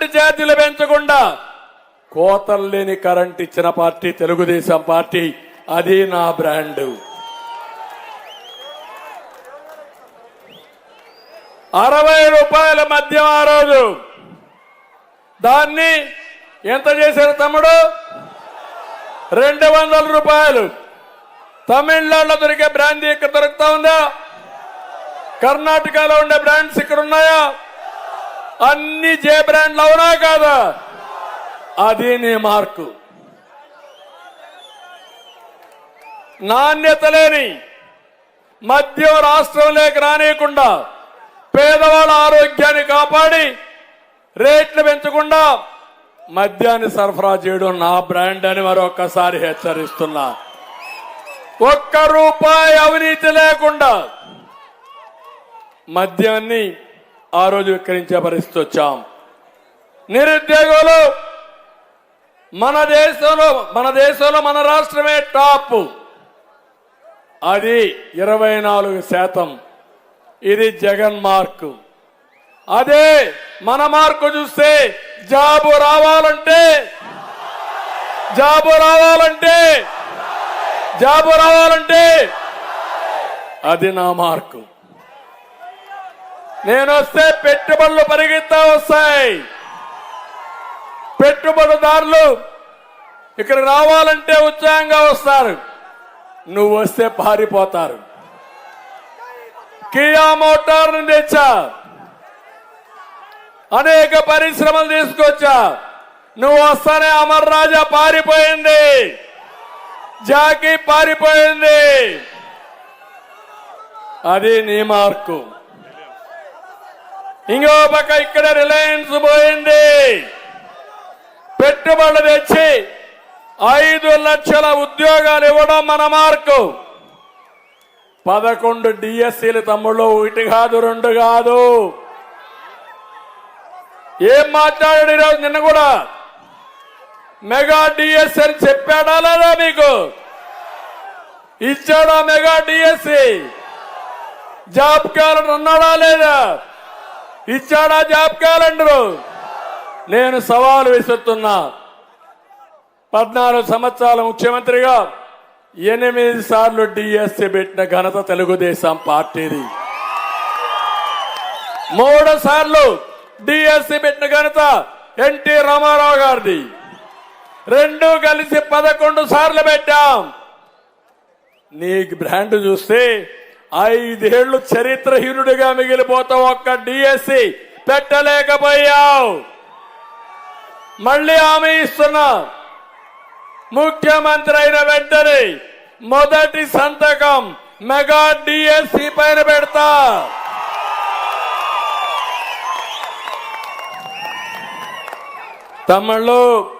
Current ఛార్జీలు పెంచకుండా కోతలు లేని కరెంట్ ఇచ్చిన పార్టీ తెలుగుదేశం పార్టీ. అది నా బ్రాండ్. అరవై రూపాయల మద్యం ఆ రోజు. దాన్ని ఎంత చేశారు తమ్ముడు? రెండు వందల రూపాయలు. తమిళనాడులో దొరికే బ్రాండ్ ఇక్కడ దొరుకుతా ఉందా? కర్ణాటకలో ఉండే బ్రాండ్స్ ఇక్కడ ఉన్నాయా అన్ని జే బ్రాండ్లు అవునా కాదా? అది నీ మార్కు. నాణ్యత లేని మద్యం రాష్ట్రంలోకి రానియకుండా పేదవాళ్ళ ఆరోగ్యాన్ని కాపాడి రేట్లు పెంచకుండా మద్యాన్ని సరఫరా చేయడం నా బ్రాండ్ అని మరొకసారి హెచ్చరిస్తున్నా. ఒక్క రూపాయి అవినీతి లేకుండా మద్యాన్ని ఆ రోజు విక్రయించే పరిస్థితి వచ్చాం. నిరుద్యోగులు మన దేశంలో మన దేశంలో మన రాష్ట్రమే టాప్. అది ఇరవై నాలుగు శాతం. ఇది జగన్ మార్కు. అదే మన మార్కు చూస్తే జాబు రావాలంటే జాబు రావాలంటే జాబు రావాలంటే అది నా మార్కు. నేను వస్తే పెట్టుబడులు పరిగెత్తా వస్తాయి. పెట్టుబడిదారులు ఇక్కడ రావాలంటే ఉత్సాహంగా వస్తారు. నువ్వు వస్తే పారిపోతారు. కియా మోటార్ తెచ్చా. అనేక పరిశ్రమలు తీసుకొచ్చా. నువ్వు వస్తానే అమర్ రాజా పారిపోయింది. జాకీ పారిపోయింది. అది నీ మార్కు. ఇంకో పక్క ఇక్కడ రిలయన్స్ పోయింది. పెట్టుబడులు తెచ్చి ఐదు లక్షల ఉద్యోగాలు ఇవ్వడం మన మార్కు. పదకొండు డిఎస్సీలు తమ్ముళ్ళు ఒకటి కాదు రెండు కాదు. ఏం మాట్లాడాడు ఈరోజు నిన్న కూడా? మెగా డిఎస్సీ అని చెప్పాడా లేదా మీకు? ఇచ్చాడా మెగా డిఎస్సి? జాబ్ క్యాలెండర్ అన్నాడా లేదా? ఇచ్చాడా జాబ్ క్యాలెండరు? నేను సవాలు విసురుతున్నా. పద్నాలుగు సంవత్సరాల ముఖ్యమంత్రిగా ఎనిమిది సార్లు డిఎస్సి పెట్టిన ఘనత తెలుగుదేశం పార్టీది. మూడు సార్లు డిఎస్సి పెట్టిన ఘనత ఎన్టీ రామారావు గారిది. రెండు కలిసి పదకొండు సార్లు పెట్టాం. నీ బ్రాండ్ చూస్తే ఐదేళ్ళు చరిత్రహీనుడిగా మిగిలిపోతావు ఒక్క డిఎస్సి పెట్టలేకపోయావు. మళ్ళీ హామీ ఇస్తున్నా. ముఖ్యమంత్రి అయిన వెంటనే మొదటి సంతకం మెగా డిఎస్సి పైన పెడతా. తమిళ్ళు